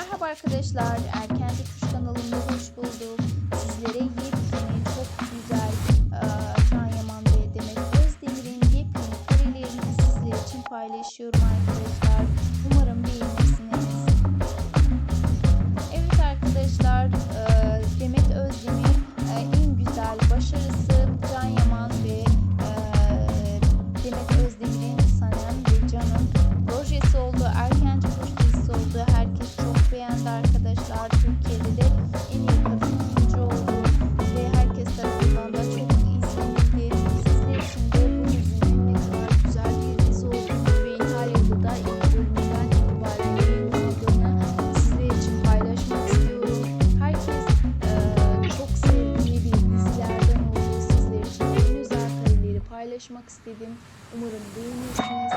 Merhaba arkadaşlar, Erkenci Kuş kanalımda hoş bulduk. Sizlere yepyeni, çok güzel e, Can Yaman ve Demet Özdemir'in yepyeni karelerini sizler için paylaşıyorum arkadaşlar. Beğendi arkadaşlar. Türkiye'de de en iyi kadın oyuncu oldu. Ve herkes tarafından da çok izlenildi. Sizler için de bu dizinin ne kadar güzel bir dizi olduğunu ve İtalya'da da ilk bölümünden itibaren yayınlandığını sizler için paylaşmak istiyorum. Herkes eee, çok sevdiği bir dizilerden oldu. Sizler için en özel kareleri paylaşmak istedim. Umarım beğenirsiniz.